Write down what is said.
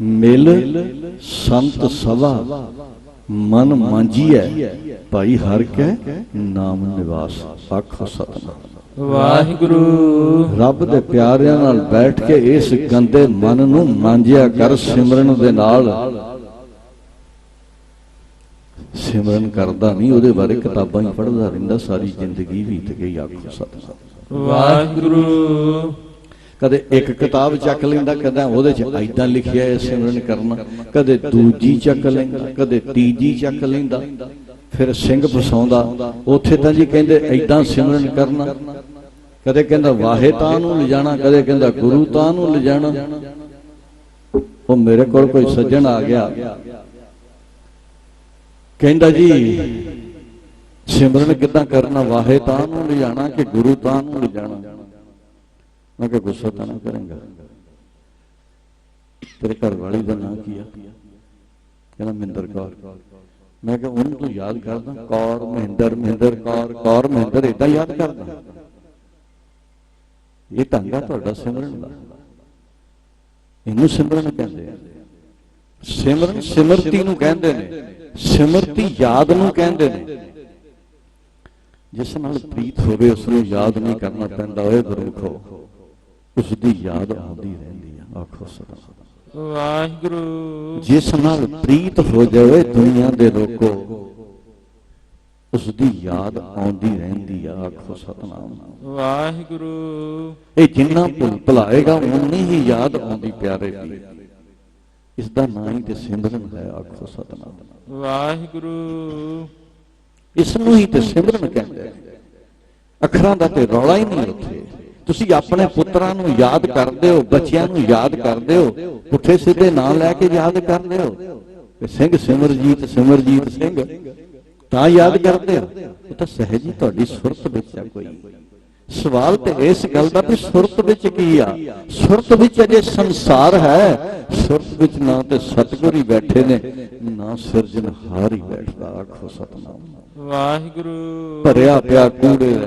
ਮਿਲ ਸੰਤ ਸਭਾ ਮਨ ਮਾਂਜੀਐ ਭਾਈ ਹਰ ਕੈ ਨਾਮ ਨਿਵਾਸ ਆਖੋ ਸਤਨਾਮ। ਵਾਹਿਗੁਰੂ। ਰੱਬ ਦੇ ਪਿਆਰਿਆਂ ਨਾਲ ਬੈਠ ਕੇ ਇਸ ਗੰਦੇ ਮਨ ਨੂੰ ਮਾਂਜਿਆ ਕਰ ਸਿਮਰਨ ਦੇ ਨਾਲ। ਸਿਮਰਨ ਕਰਦਾ ਨਹੀਂ ਉਹਦੇ ਬਾਰੇ ਕਿਤਾਬਾਂ ਹੀ ਪੜ੍ਹਦਾ ਰਹਿੰਦਾ ਸਾਰੀ ਜ਼ਿੰਦਗੀ ਬੀਤ ਗਈ ਆਖੋ ਸਤਨਾਮ। ਵਾਹਿਗੁਰੂ। ਕਦੇ ਇੱਕ ਕਿਤਾਬ ਚੱਕ ਲੈਂਦਾ, ਕਦੇ ਉਹਦੇ ਚ ਐਦਾਂ ਲਿਖਿਆ ਹੈ ਸਿਮਰਨ ਕਰਨਾ, ਕਦੇ ਦੂਜੀ ਚੱਕ ਲੈਂਦਾ, ਕਦੇ ਤੀਜੀ ਚੱਕ ਲੈਂਦਾ, ਫਿਰ ਸਿੰਘ ਫਸਾਉਂਦਾ, ਉੱਥੇ ਤਾਂ ਜੀ ਕਹਿੰਦੇ ਐਦਾਂ ਸਿਮਰਨ ਕਰਨਾ। ਕਦੇ ਕਹਿੰਦਾ ਵਾਹੇ ਤਾਂ ਨੂੰ ਲਿਜਾਣਾ, ਕਦੇ ਕਹਿੰਦਾ ਗੁਰੂ ਤਾਂ ਨੂੰ ਲਿਜਾਣਾ। ਉਹ ਮੇਰੇ ਕੋਲ ਕੋਈ ਸੱਜਣ ਆ ਗਿਆ। ਕਹਿੰਦਾ ਜੀ, ਸਿਮਰਨ ਕਿੱਦਾਂ ਕਰਨਾ? ਵਾਹੇ ਤਾਂ ਨੂੰ ਲਿਜਾਣਾ ਕਿ ਗੁਰੂ ਤਾਂ ਨੂੰ ਲਿਜਾਣਾ? ਮੈਂ ਕਿਹਾ ਗੁੱਸਾ ਤਾਂ ਨਾ ਕਰੇਂਗਾ। ਤੇਰੇ ਘਰ ਵਾਲੀ ਦਾ ਨਾਂ ਕੀ ਆ? ਕਹਿੰਦਾ, ਮਹਿੰਦਰ ਕੌਰ। ਮੈਂ ਕਿਹਾ, ਉਹਨੂੰ ਤੂੰ ਯਾਦ ਕਰਦਾ? ਕੌਰ, ਮਹਿੰਦਰ ਮਹਿੰਦਰ ਕੌਰ ਕੌਰ, ਮਹਿੰਦਰ ਇਦਾਂ ਯਾਦ ਕਰਦਾ? ਇਹ ਢੰਗਾ ਤੁਹਾਡਾ ਸਿਮਰਨ ਦਾ। ਇਹਨੂੰ ਸਿਮਰਨ ਕਹਿੰਦੇ ਆ। ਸਿਮਰਨ ਸਿਮਰਤੀ ਨੂੰ ਕਹਿੰਦੇ ਨੇ। ਸਿਮਰਤੀ ਯਾਦ ਨੂੰ ਕਹਿੰਦੇ ਨੇ। ਜਿਸ ਨਾਲ ਪ੍ਰੀਤ ਹੋਵੇ, ਉਸ ਨੂੰ ਯਾਦ ਨਹੀਂ ਕਰਨਾ ਪੈਂਦਾ। ਓਏ ਗੁਰਮਖੋ। ਉਸ ਦੀ ਯਾਦ ਆਉਂਦੀ ਰਹਿੰਦੀ ਆ। ਆਖੋ ਸਤਿ ਵਾਹਿਗੁਰੂ। ਜਿਸ ਨਾਲ ਪ੍ਰੀਤ ਹੋ ਜਾਵੇ ਦੁਨੀਆ ਦੇ ਲੋਕੋ ਉਸ ਦੀ ਯਾਦ ਆਉਂਦੀ ਰਹਿੰਦੀ ਆ। ਆਖੋ ਸਤਨਾਮ। ਵਾਹਿਗੁਰੂ। ਇਹ ਜਿੰਨਾ ਭੁੱਲ ਭੁਲਾਏਗਾ ਉਨੀ ਹੀ ਯਾਦ ਆਉਂਦੀ ਪਿਆਰੇ ਦੀ। ਇਸ ਦਾ ਨਾਂ ਹੀ ਤੇ ਸਿਮਰਨ ਹੈ ਆਖੋ ਸਤਨਾਮ। ਵਾਹਿਗੁਰੂ। ਇਸ ਨੂੰ ਹੀ ਤੇ ਸਿਮਰਨ ਕਹਿੰਦੇ ਅੱਖਰਾਂ ਦਾ ਤੇ ਰੌਲਾ ਹੀ ਨਹੀਂ ਉੱਥੇ। ਤੁਸੀਂ ਆਪਣੇ ਪੁੱਤਰਾਂ ਨੂੰ ਯਾਦ ਕਰਦੇ ਹੋ ਬੱਚਿਆਂ ਨੂੰ ਯਾਦ ਕਰਦੇ ਹੋ ਪੁੱਠੇ ਸਿੱਧੇ ਨਾਂ ਲੈ ਕੇ ਯਾਦ ਕਰਦੇ ਹੋ। ਕਿ ਸਿੰਘ ਸਿਮਰਜੀਤ ਸਿਮਰਜੀਤ ਸਿੰਘ ਤਾਂ ਯਾਦ ਕਰਦੇ ਹੋ। ਇਹ ਤਾਂ ਸਹਿਜ ਹੀ ਤੁਹਾਡੀ ਸੁਰਤ ਵਿੱਚ ਆ ਕੋਈ। ਸਵਾਲ ਤੇ ਇਸ ਗੱਲ ਦਾ ਵੀ ਸੁਰਤ ਵਿੱਚ ਕੀ ਆ? ਸੁਰਤ ਵਿੱਚ ਅਜੇ ਸੰਸਾਰ ਹੈ। ਸੁਰਤ ਵਿੱਚ ਨਾ ਤੇ ਸਤਿਗੁਰ ਹੀ ਬੈਠੇ ਨੇ ਨਾ ਸਿਰਜਣਹਾਰ ਹੀ ਬੈਠਦਾ ਆਖੋ ਸਤਨਾਮ। ਵਾਹਿਗੁਰੂ। ਭਰਿਆ ਪਿਆ ਕੂੜੇ ਦੇ